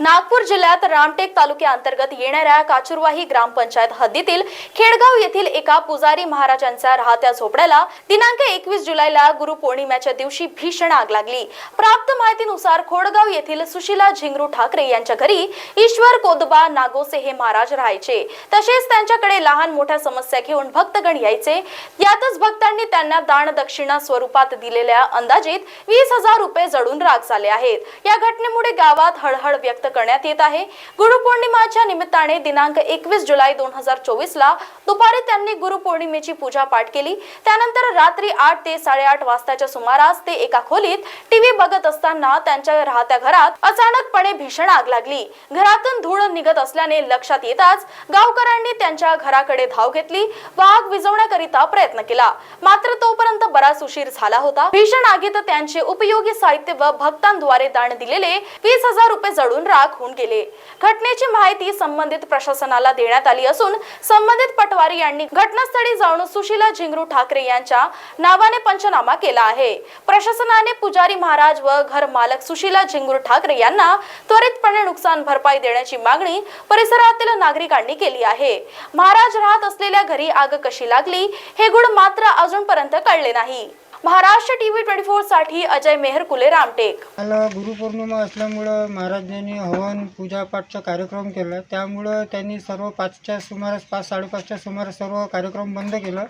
नागपूर जिल्ह्यात रामटेक तालुक्याअंतर्गत येणाऱ्या काचुरवाही ग्रामपंचायत हद्दीतील खेडगाव येथील एका पुजारी महाराजांच्या राहत्या झोपड्याला दिनांक एकवीस जुलैला गुरुपौर्णिमेच्या दिवशी भीषण आग लागली. प्राप्त माहितीनुसार खोडगाव येथील सुशीला झिंगरू ठाकरे यांच्या घरी ईश्वर कोदबा नागोसे हे महाराज राहायचे. तसेच त्यांच्याकडे लहान मोठ्या समस्या घेऊन भक्तगण यायचे. यातच भक्तांनी त्यांना दान दक्षिणा स्वरूपात दिलेल्या अंदाजित वीस हजार रुपये जडून राग झाले आहेत. या घटनेमुळे गावात हळहळ व्यक्त करण्यात येत आहे. गुरुपौर्णिमाच्या निमित्ताने दिनांक एकवीस जुलै दोन हजार चोवीस ला दुपारी त्यांनी गुरुपौर्णिमेची पूजा पाठ केली. त्यानंतर रात्री आठ ते साडेआठ वाजताच्या सुमारास ते एका खोलीत टीव्ही बघत असताना त्यांच्या राहत्या घरात अचानकपणे भीषण आग लागली. घरातून धूळ निघत असल्याने लक्षात येताच गावकऱ्यांनी त्यांच्या घराकडे धाव घेतली. व आग विझवण्याकरिता प्रयत्न केला. मात्र तोपर्यंत बराच उशीर झाला होता. भीषण आगीत त्यांचे उपयोगी साहित्य व भक्तांद्वारे दान दिलेले वीस हजार रुपये जळून राख होऊन गेले. घटनेची माहिती संबंधित प्रशासनाला देण्यात आली असून संबंधित पटवारी यांनी घटनास्थळी जाऊन सुशीला झिंगरू ठाकरे यांच्या नावाने पंचनामा केला आहे. प्रशासनाने पुजारी महाराज व घर मालक सुशीला झिंगरू ठाकरे यांना त्वरितपणे नुकसान भरपाई देण्याची मागणी परिसरातील नागरिकांनी केली आहे. महाराज राहत असलेल्या घरी आग कशी लागली हे गुण मात्र अजूनपर्यंत कळले नाही. महाराष्ट्र टीव्ही ट्वेंटी फोरसाठी अजय मेहर कुले रामटेक. काल गुरुपौर्णिमा असल्यामुळं महाराजांनी हवन पूजापाठचा कार्यक्रम केला. त्यामुळं त्यांनी सर्व पाचच्या सुमारास पाच साडेपाचच्या सुमारास सर्व कार्यक्रम बंद केला.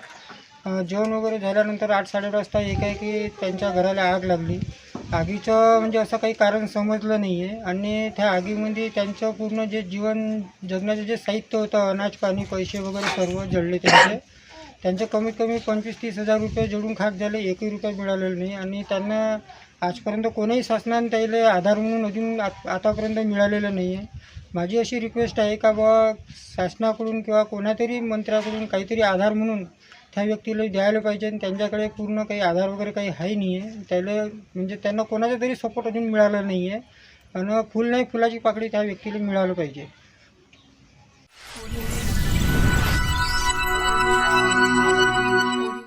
अं, जेवण वगैरे झाल्यानंतर आठ साडेआठ वाजता एकाएकी त्यांच्या घराला आग लागली. आगीचं म्हणजे असं काही कारण समजलं नाही आहे आणि त्या आगीमध्ये त्यांचं पूर्ण जे जीवन जगण्याचं जे साहित्य होतं अनाज पाणी पैसे वगैरे सर्व जळले त्यांचे. त्यांचे कमीत कमी पंचवीस तीस हजार रुपये जोडून खाक झाले एकही रुपये मिळालेला नाही. आणि त्यांना आजपर्यंत कोणीही शासनाने त्याला आधार म्हणून अजून आतापर्यंत मिळालेलं नाही आहे. माझी अशी रिक्वेस्ट आहे का बा शासनाकडून किंवा कोणातरी मंत्र्याकडून काहीतरी आधार म्हणून त्या व्यक्तीला द्यायला पाहिजे आणि त्यांच्याकडे पूर्ण काही आधार वगैरे काही आहे नाही आहे. त्याला म्हणजे त्यांना कोणाचा तरी सपोर्ट अजून मिळाला नाही आहे. आणि फुल नाही फुलाची पाकळी त्या व्यक्तीला मिळालं पाहिजे.